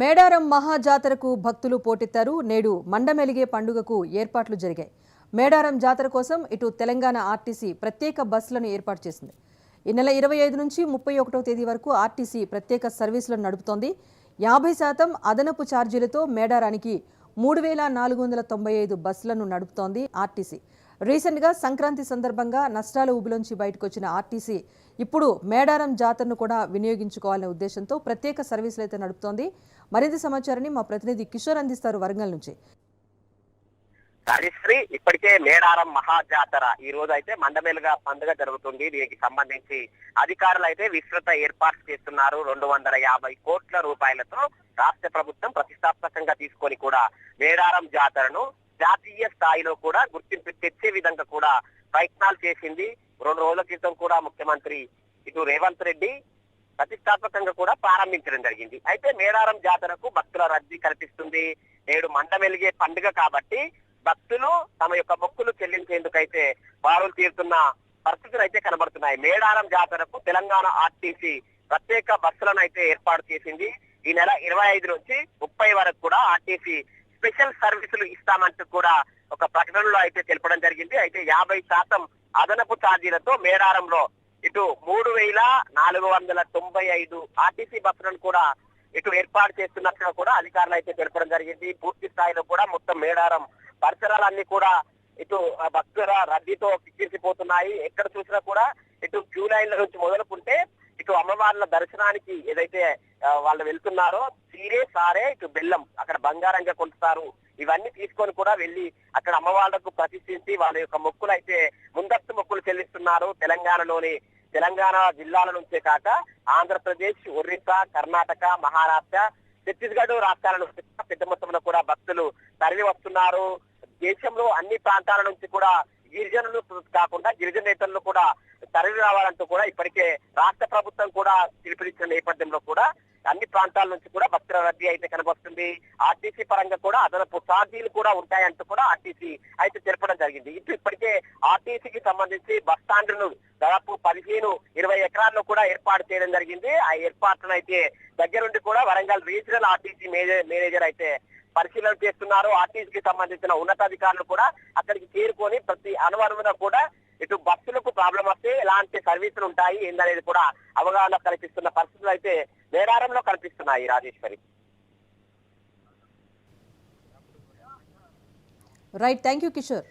మేడారం మహాజాతరకు భక్తులు పోటెత్తారు. నేడు మండమెలిగే పండుగకు ఏర్పాట్లు జరిగాయి. మేడారం జాతర కోసం ఇటు తెలంగాణ ఆర్టీసీ ప్రత్యేక బస్సులను ఏర్పాటు చేసింది. ఈ నెల ఇరవై ఐదు నుంచి ముప్పై ఒకటో తేదీ వరకు ఆర్టీసీ ప్రత్యేక సర్వీసులను నడుపుతోంది. యాభై శాతం అదనపు ఛార్జీలతో మేడారానికి మూడు వేల నాలుగు వందల తొంభై ఐదు బస్సులను నడుపుతోంది ఆర్టీసీ. రీసెంట్గా సంక్రాంతి సందర్భంగా నష్టాల ఊబిలోంచి బయటకు వచ్చిన ఆర్టీసీ ఇప్పుడు మేడారం జాతరను కూడా వినియోగించుకోవాలనే ఉద్దేశంతో ప్రత్యేక సర్వీసులు అయితే నడుపుతోంది. మరింత సమాచారాన్ని మా ప్రతినిధి కిషోర్ అందిస్తారు వరంగల్ నుంచి. హరిశ్రీ ఇప్పటికే మేడారం మహా జాతర ఈ రోజు అయితే మండమేలుగా పండుగ జరుగుతుంది. దీనికి సంబంధించి అధికారులు అయితే విస్తృత ఏర్పాట్లు చేస్తున్నారు. రెండు వందల యాభై కోట్ల రూపాయలతో రాష్ట్ర ప్రభుత్వం ప్రతిష్టాత్మకంగా తీసుకొని కూడా మేడారం జాతరను జాతీయ స్థాయిలో కూడా గుర్తింపు తెచ్చే విధంగా కూడా ప్రయత్నాలు చేసింది. రెండు రోజుల క్రితం కూడా ముఖ్యమంత్రి ఇటు రేవంత్ రెడ్డి ప్రతిష్టాత్మకంగా కూడా ప్రారంభించడం జరిగింది. అయితే మేడారం జాతరకు భక్తుల రద్దీ కల్పిస్తుంది. నేడు మంట వెలిగే పండుగ కాబట్టి భక్తులు తమ యొక్క మొక్కులు చెల్లించేందుకైతే బారులు తీరుతున్న పరిస్థితులు అయితే కనబడుతున్నాయి. మేడారం జాతరకు తెలంగాణ ఆర్టీసీ ప్రత్యేక బస్సులను అయితే ఏర్పాటు చేసింది. ఈ నెల ఇరవై ఐదు నుంచి ముప్పై వరకు కూడా ఆర్టీసీ స్పెషల్ సర్వీసులు ఇస్తామంటూ కూడా ఒక ప్రకటనలో అయితే తెలపడం జరిగింది. అయితే యాభై శాతం అదనపు ఛార్జీలతో మేడారంలో ఇటు మూడు వేల నాలుగు వందల తొంభై ఐదు ఆర్టీసీ బస్సులను కూడా ఇటు ఏర్పాటు చేస్తున్నట్టుగా కూడా అధికారులు అయితే తెలపడం జరిగింది. పూర్తి స్థాయిలో కూడా మొత్తం మేడారం పరిసరాలన్నీ కూడా ఇటు భక్తుల రద్దీతో కిక్కిరిసిపోతున్నాయి. ఎక్కడ చూసినా కూడా ఇటు క్యూ లైన్ల నుంచి మొదలుకుంటే ఇటు అమ్మవార్ల దర్శనానికి ఏదైతే వాళ్ళు వెళ్తున్నారో సీరే సారే ఇటు బెల్లం అక్కడ బంగారంగా కొలుస్తారు ఇవన్నీ తీసుకొని కూడా వెళ్ళి అక్కడ అమ్మవాళ్ళకు ప్రతిష్ఠించి వాళ్ళ యొక్క మొక్కులు అయితే ముందస్తు మొక్కులు చెల్లిస్తున్నారు. తెలంగాణలోని తెలంగాణ జిల్లాల నుంచే కాక ఆంధ్రప్రదేశ్ ఒరిస్సా కర్ణాటక మహారాష్ట్ర ఛత్తీస్గఢ్ రాష్ట్రాల నుంచి పెద్ద మొత్తంలో కూడా భక్తులు తరలి వస్తున్నారు. దేశంలో అన్ని ప్రాంతాల నుంచి కూడా గిరిజనులు కాకుండా గిరిజన నేతలను కూడా తరలి రావాలంటూ కూడా ఇప్పటికే రాష్ట్ర ప్రభుత్వం కూడా పిలుపునిచ్చిన నేపథ్యంలో కూడా అన్ని ప్రాంతాల నుంచి కూడా భక్తుల రద్దీ అయితే కనబడుతుంది. ఆర్టీసీ పరంగా కూడా అదనపు ఛార్జీలు కూడా ఉంటాయంటూ కూడా ఆర్టీసీ అయితే తెలపడం జరిగింది. ఇటు ఇప్పటికే ఆర్టీసీకి సంబంధించి బస్ స్టాండ్లను దాదాపు పదిహేను ఇరవై ఎకరాల్లో కూడా ఏర్పాటు చేయడం జరిగింది. ఆ ఏర్పాట్లను అయితే దగ్గరుండి కూడా Warangal regional RTC manager manager అయితే పరిశీలన చేస్తున్నారు. ఆర్టీసీకి సంబంధించిన ఉన్నతాధికారులు కూడా అక్కడికి చేరుకొని ప్రతి అనువనువున కూడా ఇటు బస్సులకు ప్రాబ్లం వస్తే ఎలాంటి సర్వీసులు ఉంటాయి ఏందనేది కూడా అవగాహన కల్పిస్తున్న పరిస్థితులు అయితే నేరారంలో కనిపిస్తున్నాయి Rajeshwari. Right thank you Kishore